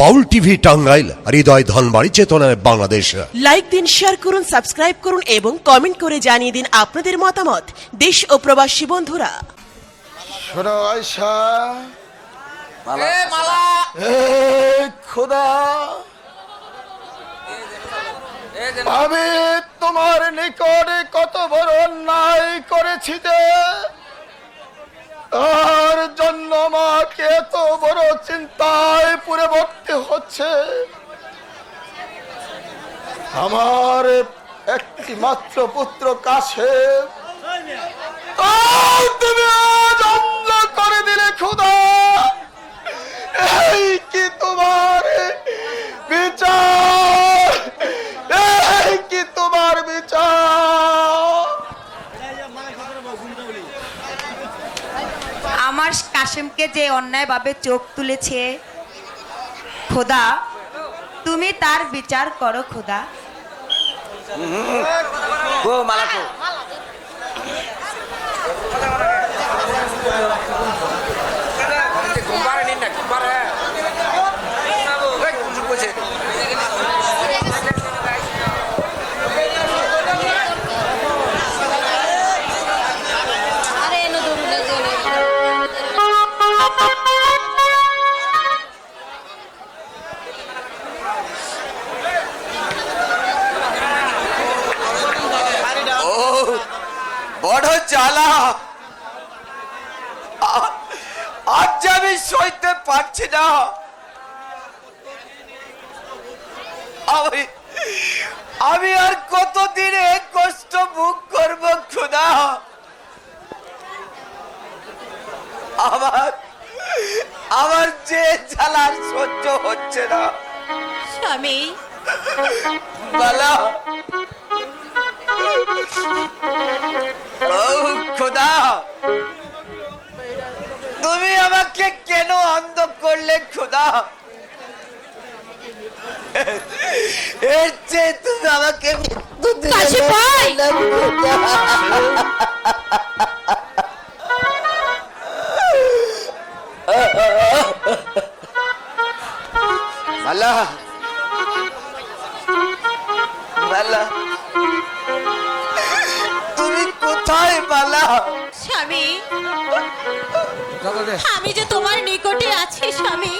বাউল TV Tangail হৃদয় ধনবাড়ি চেতনায় Bangladesh. Like দিন share করুন সাবস্ক্রাইব করুন এবং কমেন্ট করে জানিয়ে দিন আপনাদের মতামত। দেশ ও প্রবাসী বন্ধুরা। শোনো আয়সা এ মালা। এ খোদা। আমি তোমার নিকটে কত বড় অন্যায় করেছি যে তার জন্য মাকে এত বড় চিন্তায় পুরে ভর্তি হচ্ছে। আমার একটি মাত্র পুত্র কাছে। তুমি আজ করে দিলে খুদা এই কি তোমার বিচার এই কি তোমার বিচার আমার কাশেমকে যে অন্যায়ভাবে চোখ তুলেছে খোদা তুমি তার বিচার করো খোদা। গো করলে খোদা এর চেয়ে তুমি আমাকে মৃত্যু দিলে তুমি কোথায় বালা স্বামী। আমি যে তোমার নিকটে আছি স্বামী।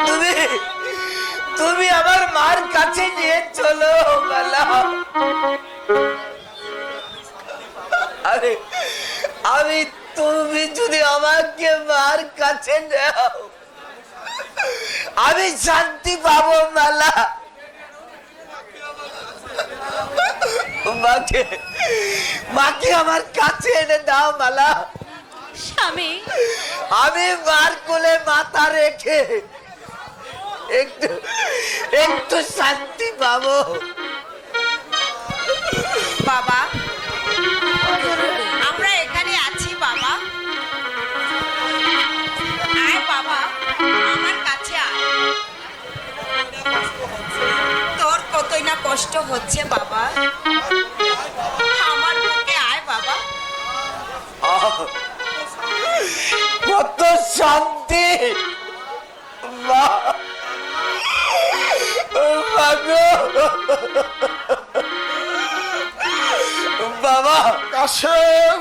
তুমি তুমি আমার মার কাছে নিয়ে চলো আরে আমি তুমি যদি আমাকে মার কাছে নাও আমি শান্তি পাবো মালা মাকে মাকে আমার কাছে এনে দাও মালা। স্বামী। আমি মার কোলে মাথা রেখে একটু একটু শান্তি পাবো। বাবা কষ্ট হচ্ছে বাবা। আমার বুকে আয় বাবা। কত শান্তি। মা। মা গো। বাবা। কাশেম।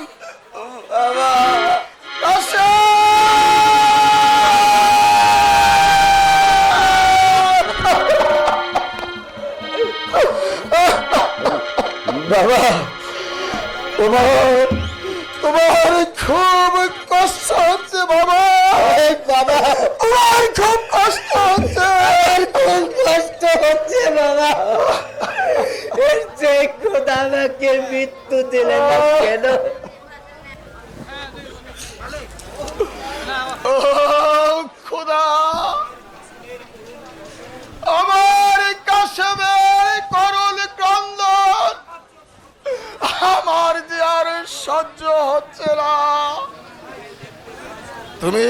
বাবা তোমার তোমার খুব কষ্ট হচ্ছে বাবা। বাবা। তোমার খুব কষ্ট হচ্ছে। খুব কষ্ট হচ্ছে বাবা। এর যে খোদা মৃত্যু দিলেন না কেন? ও খোদা আমার কাশেমের করুল ক্রন্দন আমার যে আর সহ্য হচ্ছে না। তুমি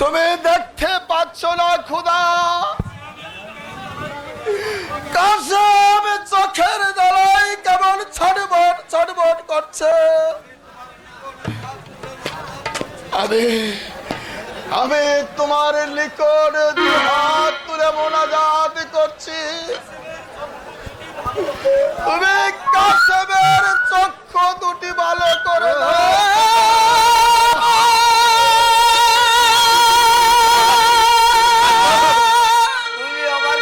তুমি দেখতে পাচ্ছ না, খুদা। চোখের কেমন ছটবট ছটবট করছে। আমি আমি তোমার নিকট হাত তুলে মোনাজাত করছি। তুমি কাশেমের চক্ষু দুটি ভালো করে তুমি আমার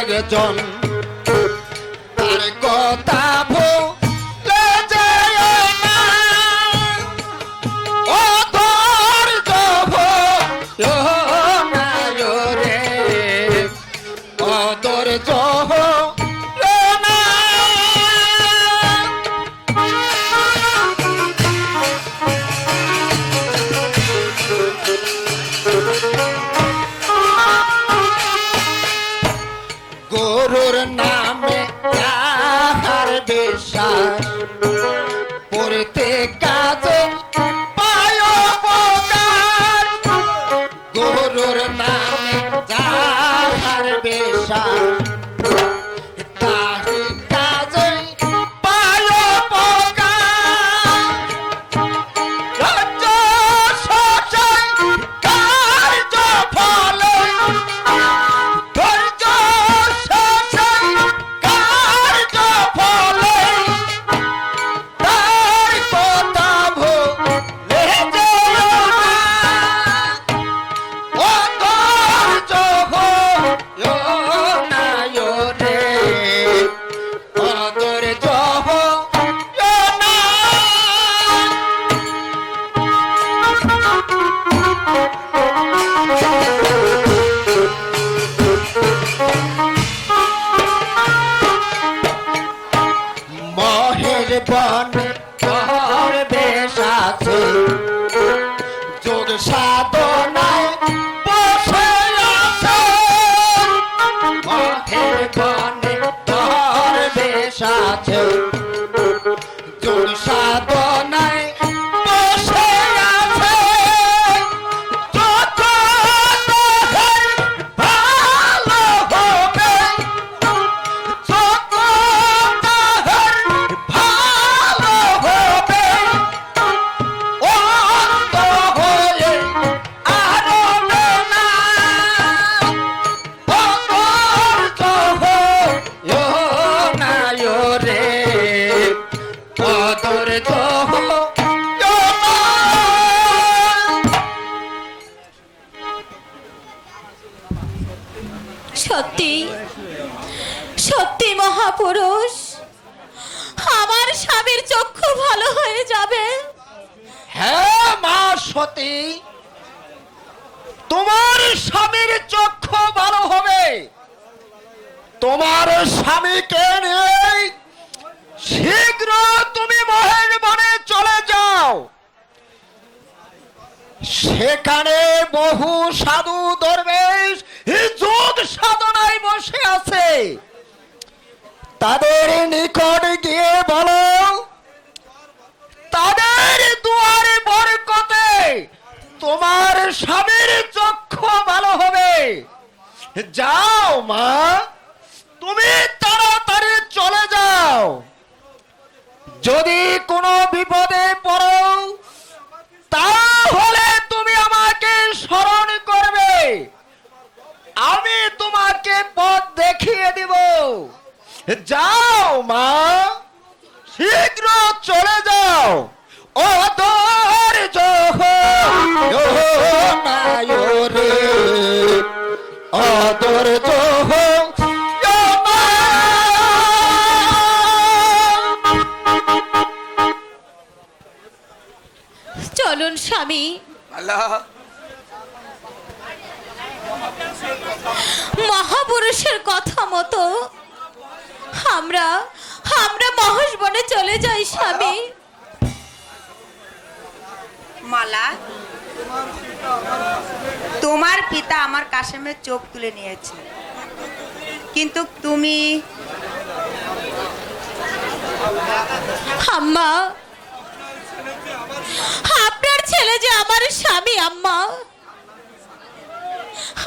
একজন তার কথা deixar তোমার স্বামীকে নিয়ে শীঘ্র তুমি মহের বনে চলে যাও। সেখানে বহু সাধু দরবেশ যোগ সাধনায় বসে আছে। তাদের নিকট গিয়ে বলো, তাদের দুয়ারে বরকতে তোমার স্বামীর চক্ষু ভালো হবে। যাও মা তুমি তাড়াতাড়ি চলে যাও। যদি কোনো বিপদে পড়ো, তাহলে তুমি আমাকে স্মরণ করবে। আমি তোমাকে পথ দেখিয়ে দিব। যাও মা, শীঘ্র চলে যাও। ও আমি মহাপুরুষের কথা মতো আমরা আমরা মহস বনে চলে যাই স্বামী। মালা তোমার পিতা আমার কাশেমের চোখ তুলে নিয়েছে। কিন্তু তুমি আম্মা ছেলে যে আমার স্বামী, আম্মা।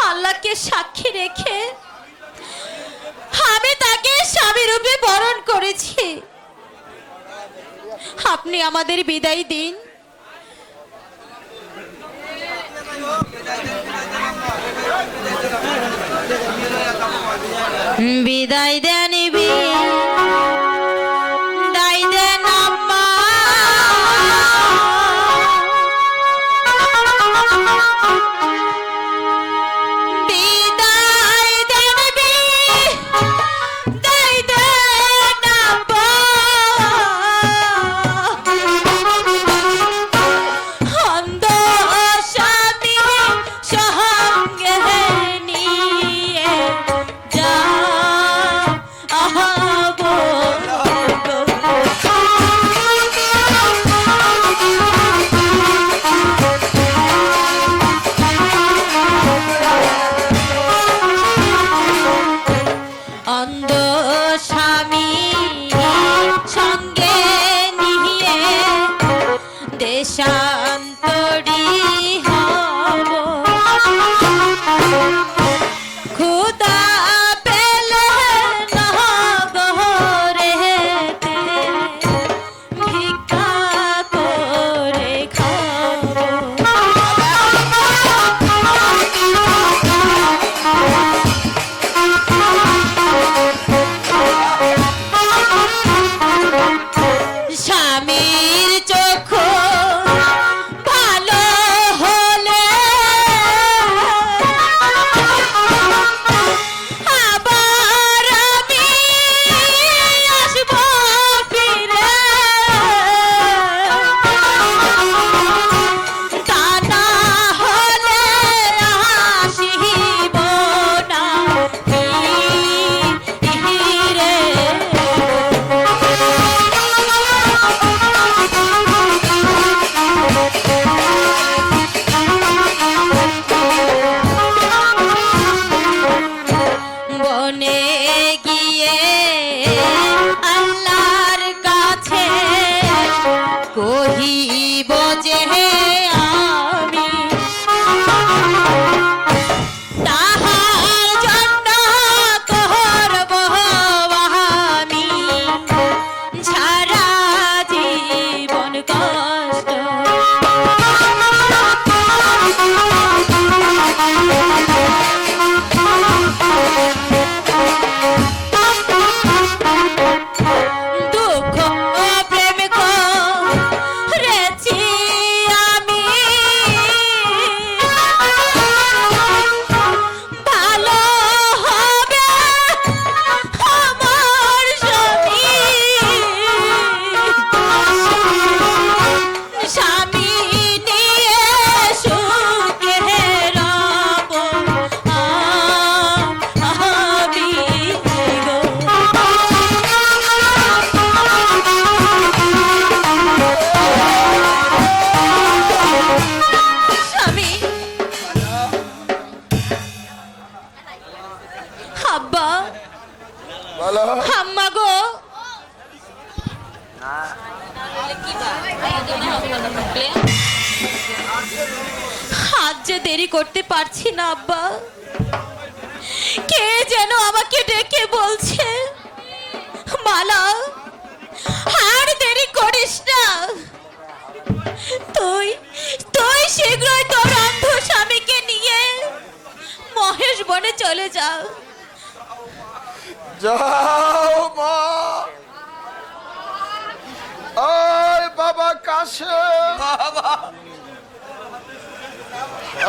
আল্লাহকে সাক্ষী রেখে আমি তাকে স্বামী রূপে বরণ করেছি। আপনি আমাদের বিদায় দিন। বিদায় দেন বিদায়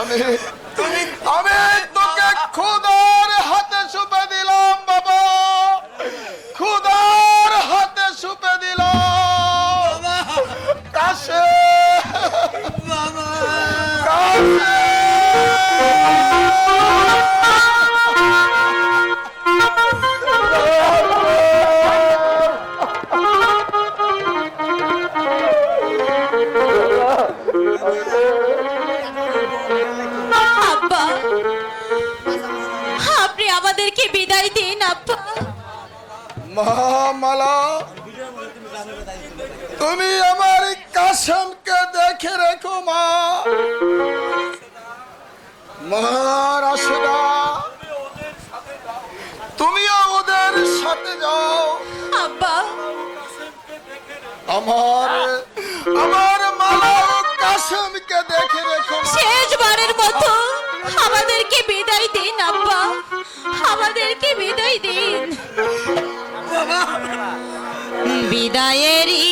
আমি আমি তোকে খোদা আমাদেরকে বিদায় দিন। বিদায়েরই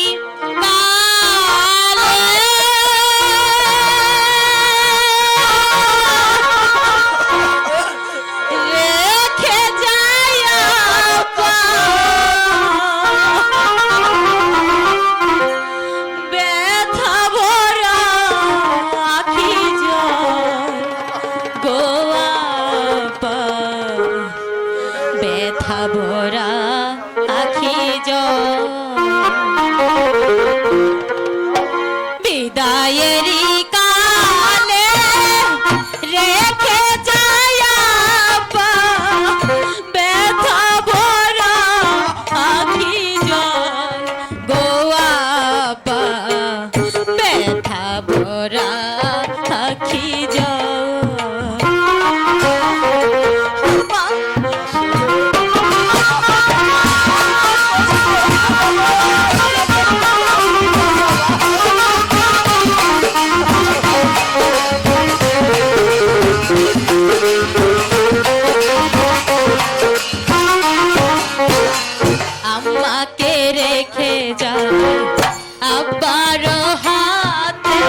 আমাকে রেখে যাবে আব্বার হাতে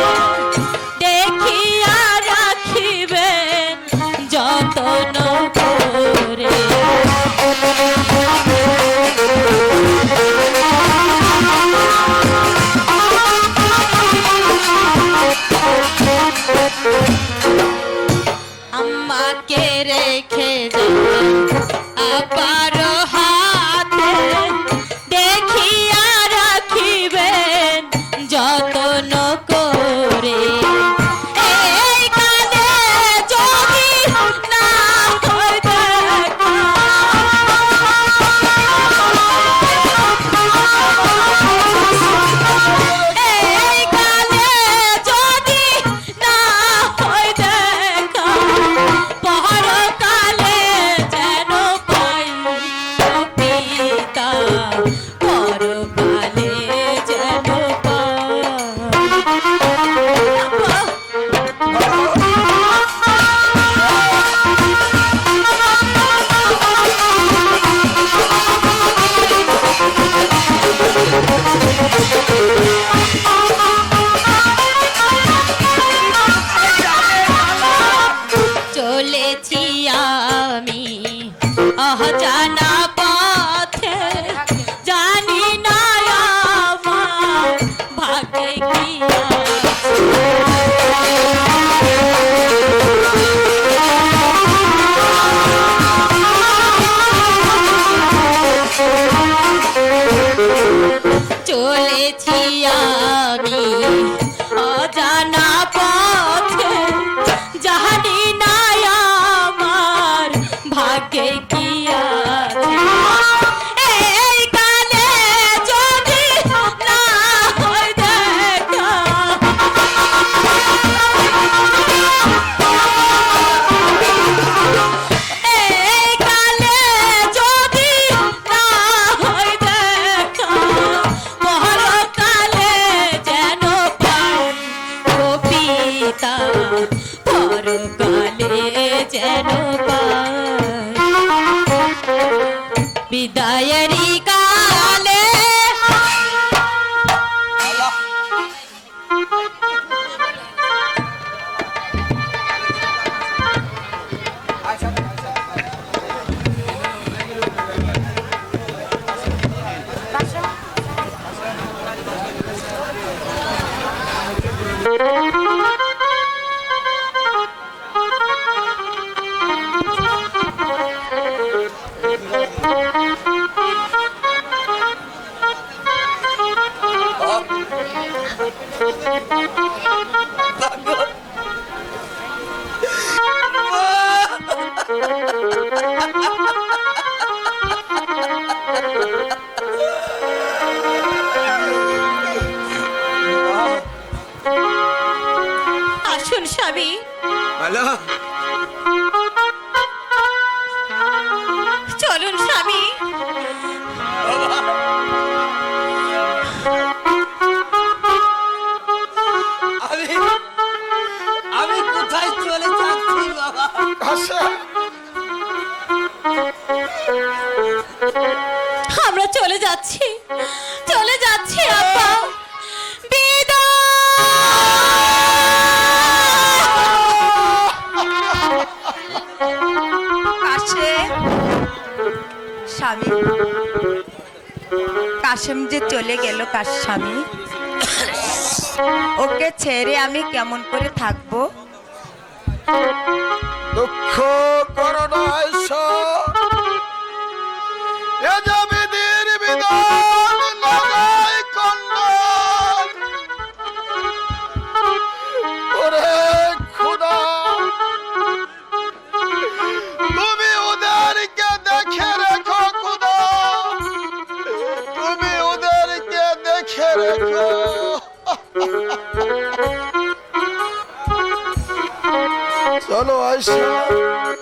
কাশেম যে চলে গেল কার স্বামী। ওকে ছেড়ে আমি কেমন করে থাকব? দুঃখ করোনা Solo Aisha.